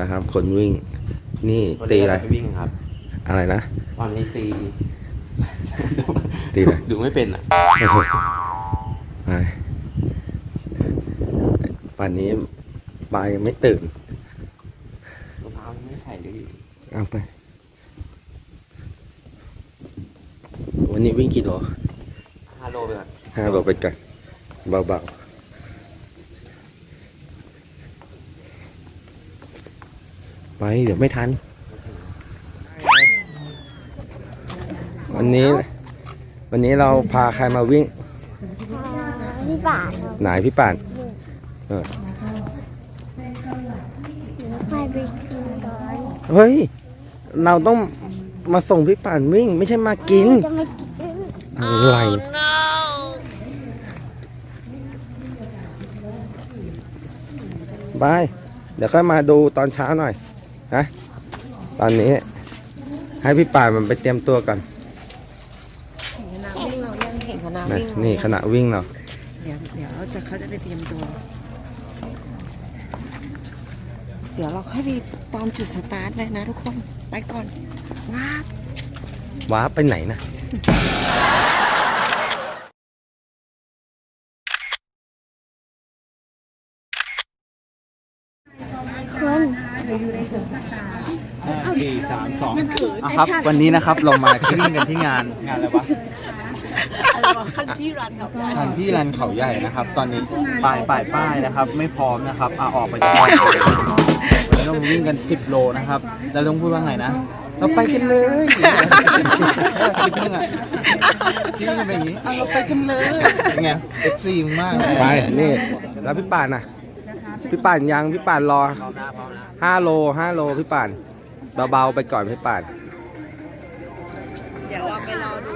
นะครับ คนวิ่ง นี่ตีอะไรวันนี้เาจปวิ่งครับ อะไรนะ วันนี้ตี ตีอะไร ดูไม่เป็นอะ ไม่ถูกไปป่านนี้ปลายังไม่ตื่น รองเท้ายังไม่ใส่เลยเอาไป วันนี้วิ่งกี่โลห้าโลไปก่อนห้าโลไปกันเบาๆ ไปเดี๋ยวไม่ทัน วันนี้ วันนี้เราพาใครมาวิ่ง พี่ป่าดไหนพี่ป่านไปไปกินก่อนเฮ้ย เราต้องมาส่งพี่ป่านวิ่ง ไม่ใช่มากิน จะไม่กินอะไรบาย เดี๋ยวก็มาดูตอนเช้าหน่อย นะ ตอนนี้ให้พี่ป่านมันไปเตรียมตัวก่อนคณะวิ่งเรายังเห็นคณะนะวิ่งนี่ขณะวิ่งเราเดี๋ยวเดี๋ยวจะเขาจะไปเตรียมตัว เดี๋ยวเราค่อยไปตอนจุดสตาร์ทเลยนะทุกคน ไปก่อนว้าบว้าไปไหนนะ คน สี่สามสองครับ วันนี้นะครับเรามาวิ่งกันที่งานงานอะไรวะคันที่รันกับทันที่รันเขาใหญ่นะครับ ตอนนี้ป้ายป้ายป้ายนะครับ ไม่พร้อมนะครับอะออกไปจากบ้านวันนี้เรามาวิ่งกัน 10 โลนะครับแล้วต้องพูดว่าไงนะเราไปกันเลยคิดยังไงคิดยังไงเป็นอย่างนี้อะเราไปกันเลยเป็นไงเอฟซีมากเลยไปนี่แล้วพี่ป่านน่ะพี่ป่านยังพี่ป่านรอพร้อมนะพร้อมนะห้าโลห้าโลพี่ป่าน เบาๆไปก่อนพี่ปาด เดี๋ยวเราไปรอดู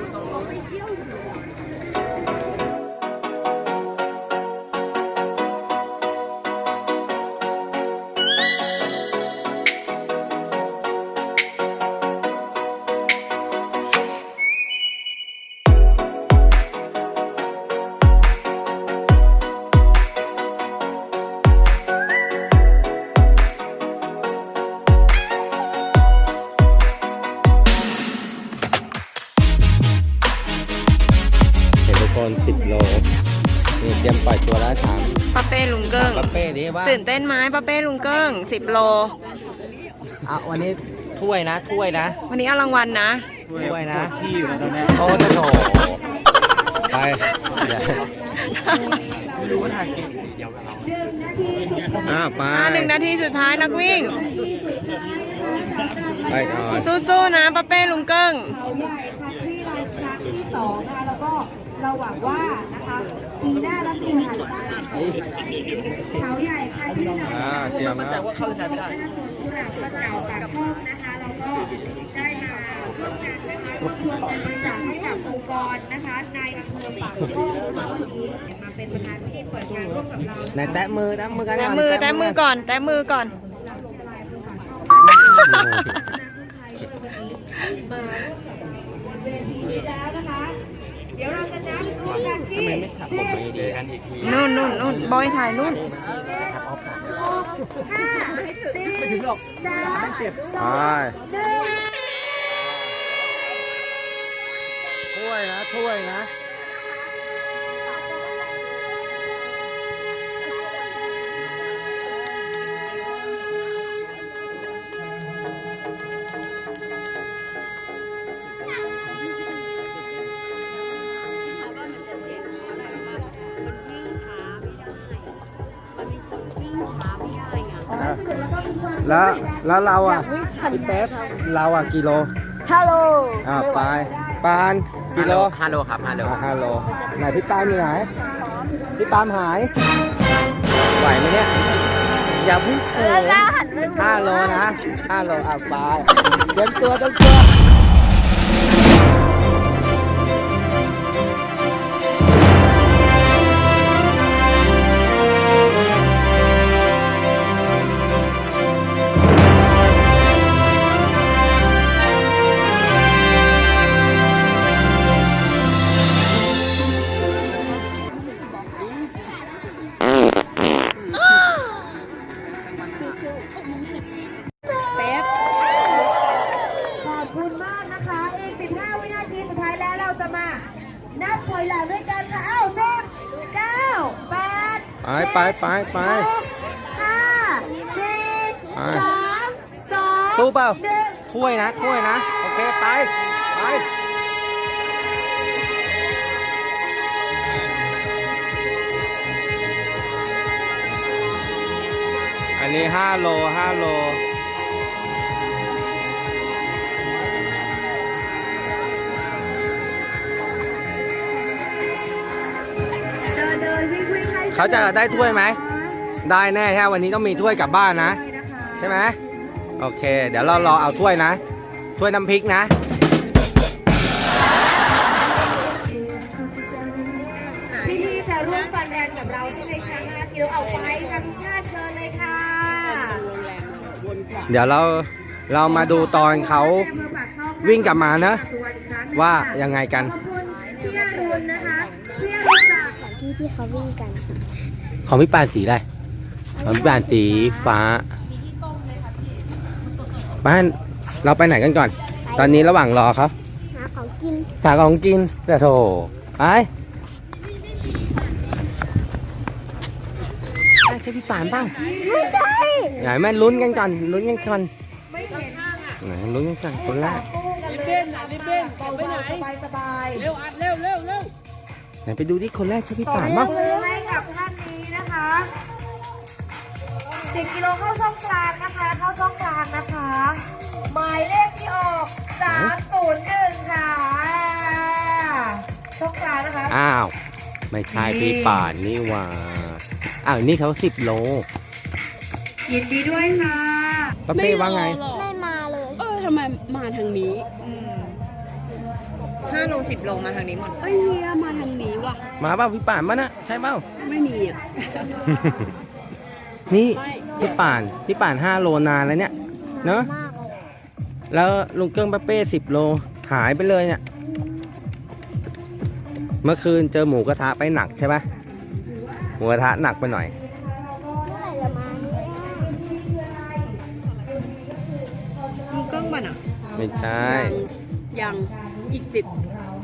ตื่นเต้นไหมป้าเป้ลุงเกิ้งสิบโล อะวันนี้ถ้วยนะถ้วยนะวันนี้เอารางวัลนะ ถ้วยนะที่อยู่แล้วตอนนี้โอ้โหไปเดี๋ยวไม่รู้ว่าถ่ายเก่งเดี๋ยวเราอะไปอ่าหนึ่งนาทีสุดท้ายนักวิ่ง ไปก่อนสู้ๆนะป้าเป้ลุงเกิ้ง ที่สองนะคะแล้วก็เราหวังว่านะคะปีหน้าเราจะผ่านเขาใหญ่ค่ะที่ไหนอ่าเตรียมนะว่าเขาจะไม่ได้ก็เก่าปากช่องนะคะแล้วก็ได้มาร่วมกันนะคะรวบรวมเงินบริจาคให้กับองค์กรนะคะในอำเภอปากช่องนะคะวันนี้มาเป็นประธานพิธีเปิดงานร่วมกับเรา ไหนแตะมือแตะมือกันแตะมือแตะมือก่อนแตะมือก่อน ที่สิบเจอกันอีกทีนู่นนู่นนู่นบอยถ่ายนู่นห้าสี่สามไปถ้วยนะถ้วยนะ แล้วแล้วเราอะพี่เป๊ปเราอะกิโลฮัลโหลอ่าไปปานกิโลห้าโลครับห้าโลอ่าห้าโลไหนพี่ปามอยู่ไหนพี่ปามหายไหวไหมเนี่ยอย่าเพิ่งเขินแล้วหันไปห้าโลนะห้าโลอะไปเตรียมตัวเตรียมตัวากนะคะ อีก 15 วินาทีสุดท้ายแล้วเราจะมา นับถอยหลังด้วยกันค่ะ เอ้าสิบเก้าแปดไปไปไปไปหกห้าสี่ไปสามสองสู้เปล่าหนึ่งถ้วยนะถ้วยนะ โอเค ไป ไปอันนี้ 5 โล 5 โล เขาจะได้ถ้วยไหม ได้แน่แค่วันนี้ต้องมีถ้วยกลับบ้านนะเลยนะคะใช่ไหมโอเค เดี๋ยวเรารอเอาถ้วยนะ ถ้วยน้ำพริกนะ พี่พี่จะร่วมฟันแดนกับเราใช่ไหมคะ5กิโลเอาไปค่ะทุกท่านเชิญเลยค่ะเดี๋ยวเราเรามาดูตอนเขาวิ่งกลับมานะ ว่ายังไงกัน ขอบคุณพี่อรุณนะคะ พี่อรุณจากของที่ที่เขาวิ่งกัน ของพี่ปานสีอะไรของพี่ปานสีฟ้าบ้านเราไปไหนกันก่อน ตอนนี้ระหว่างรอเขาหาของกินหาของกินแต่โถไปใช่พี่ปานเปล่าไม่ใช่ไหนแม่ลุ้นกันก่อนลุ้นกันก่อนไม่เห็นไหนลุ้นกันก่อนคนแรกตู้กันเลยค่ะรีบเบ้นไปไหนสบายสบายเร็วอัดเร็วเร็วเร็วไหนไปดูที่คนแรกใช่พี่ต่อปานไป 10กิโลเข้าช่องกลางนะคะ เข้าช่องกลางนะคะ หมายเลขที่ออก301ค่ะ ช่องกลางนะคะ อ้าว ไม่ใช่พี่ป่านนี่หว่า อ้าว นี่เขาสิบโลยินดีด้วยค่ะ ป้าเป้ว่าไงไม่มาเลย เออทำไมมาทางนี้ ห้าโลสิบโลมาทางนี้หมด เอ้ยเฮียมาทางนี้ว่ะ มาเปล่าพี่ป่านมานะใช่เปล่า ไม่มีอะ นี่ไม่พี่ป่านพี่ป่านห้าโลนานแล้วเนี่ย เนอะมากเลยแล้วลุงเกิ้งป้าเป้สิบโลหายไปเลยเนี่ย เมื่อคืนเจอหมูกระทะไปหนักใช่ปะหมูกระทะหนักไปหน่อยเมื่อไหร่จะมาเนี่ยมึงเกิ้งมันอะไม่ใช่ ยังอีกสิบ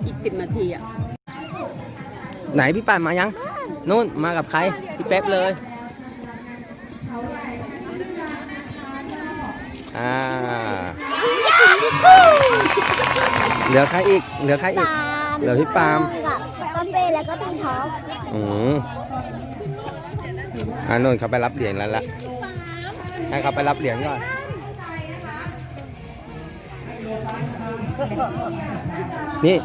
อีกสิบนาทีอะ ไหนพี่ป่านมายังนู่นมากับใคร พี่เป๊ปเลย อ่า เหลือใครอีก เหลือใครอีก เหลือพี่ปาล์มกับป้าเป้แล้วก็พี่ท็อปอืมอ่านนท์เขาไปรับเหรียญแล้วละให้เขาไปรับเหรียญก่อน นี่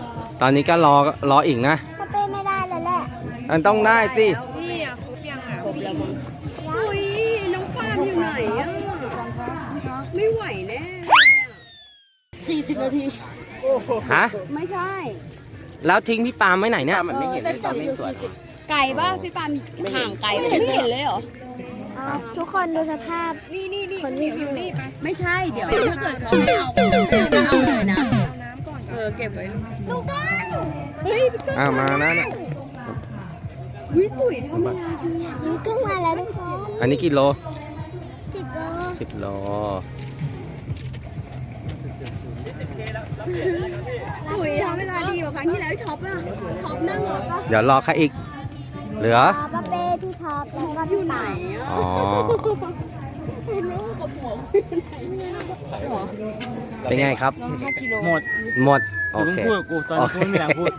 ตอนนี้ก็รอ รออีกนะป้าเป้ไม่ได้แล้วแหละ มันต้องได้สิอุ้ ไม่ไหวแน่สี่สิบนาที ฮะ ไม่ใช่แล้วทิ้งพี่ปาล์มไว้ไหนเนี่ย มันไม่เห็นเลยตอนไม่สวยไก่ป่ะพี่ปาล์มห่างไก่ไม่เห็นเลยเหรอเอาทุกคนดูสภาพ นี่นี่นี่คนที่อยู่นี่ไม่ใช่ เดี๋ยวถ้าเกิดเขาไม่เอาไม่เอาเลยนะ เออเก็บไว้ลูกก้าเฮ้ยอ้าวมานะเนี่ยวิตุ๋ยทำอะไรลูกกิ้งมาแล้วทุกคนอันนี้กี่โลสิบโลสิบโล ตุ๋ยทำเวลาดีกว่าครั้งที่แล้วท็อปอะท็อปนั่งรถป่ะเดี๋ยวรอใครอีก เหลือเอาป้าเป้พี่ท็อปแล้วก็พี่ปาล์มอ๋อลูกกับหัวเป็นไงครับ หมดหมด โอกูเคพูดกับกูตอนนี้กูไม่มีแรงพูด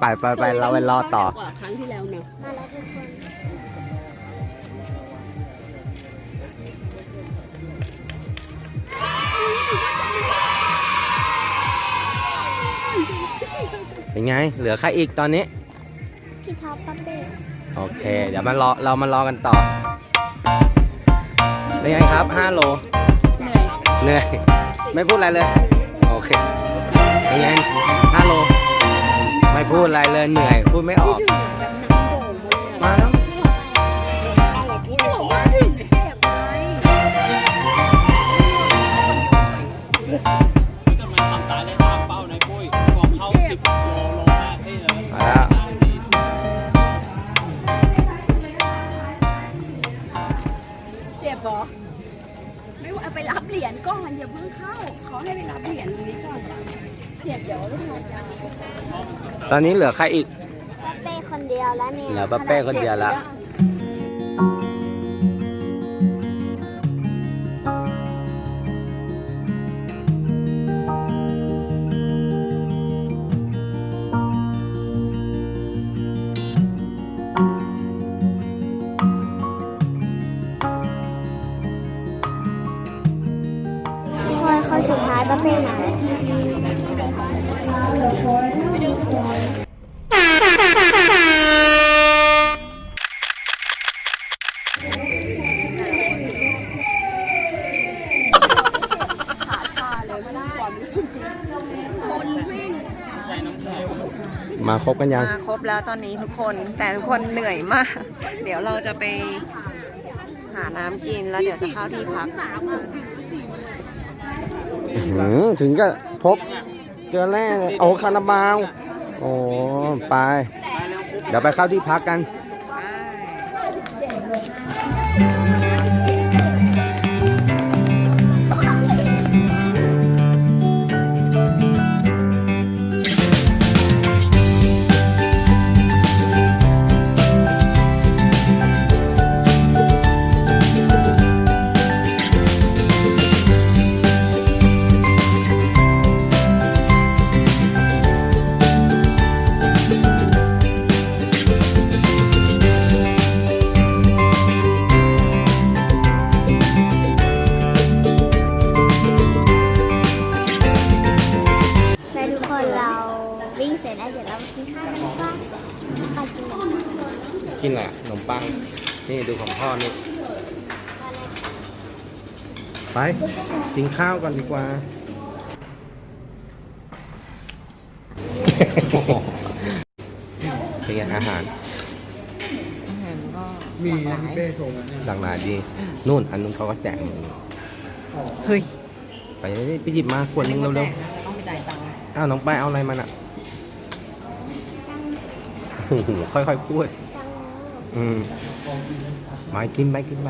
ไปไปไปเราไปรอต่อ กว่าครั้งที่แล้วเนอะมาแล้วทุกคน เป็นไง เหลือใครอีกตอนนี้ พี่ท็อปป้าเป้โอเค เดี๋ยวมารอเรามารอกันต่อ เป็นไงครับ 5 โล เหนื่อยเหนื่อย ไม่พูดอะไรเลย โอเค เป็นไง 5 โล ไม่พูดอะไรเลย เหนื่อย พูดไม่ออกถึงแบบน้ำโด่งเลยมาแล้ว ตอนนี้เหลือใครอีกเป้คนเดียวแล้วเนี่ยเหลือป้าเป้คนเดียวละคนคนสุดท้ายป้าเป้มา มาครบกันยัง มาครบแล้วตอนนี้ทุกคนแต่ทุกคนเหนื่อยมาก เดี๋ยวเราจะไปหาน้ำกินแล้วเดี๋ยวจะเข้าที่พักหือถึงก็พบเจอแร่เลยโอ้คาราบาวโอ้ไป เดี๋ยวไปเข้าที่พักกัน ปัง นี่ดูของพ่อนี่ ไป กินข้าวกันดีกว่า เป็นไงอาหาร อาหารก็มีหลากหลายเป้ชงอันนี้หลากหลายดี นู่นอันนู้นเขาก็แจกมึงเฮ้ยไปไปหยิบมาขวดนึงเร็วต้องไปจ่ายตังค์ๆอ้าวน้องไปายเอาอะไรมันอะโอ้โหค่อยๆพูดจังเลย อืมมากินไปกินไป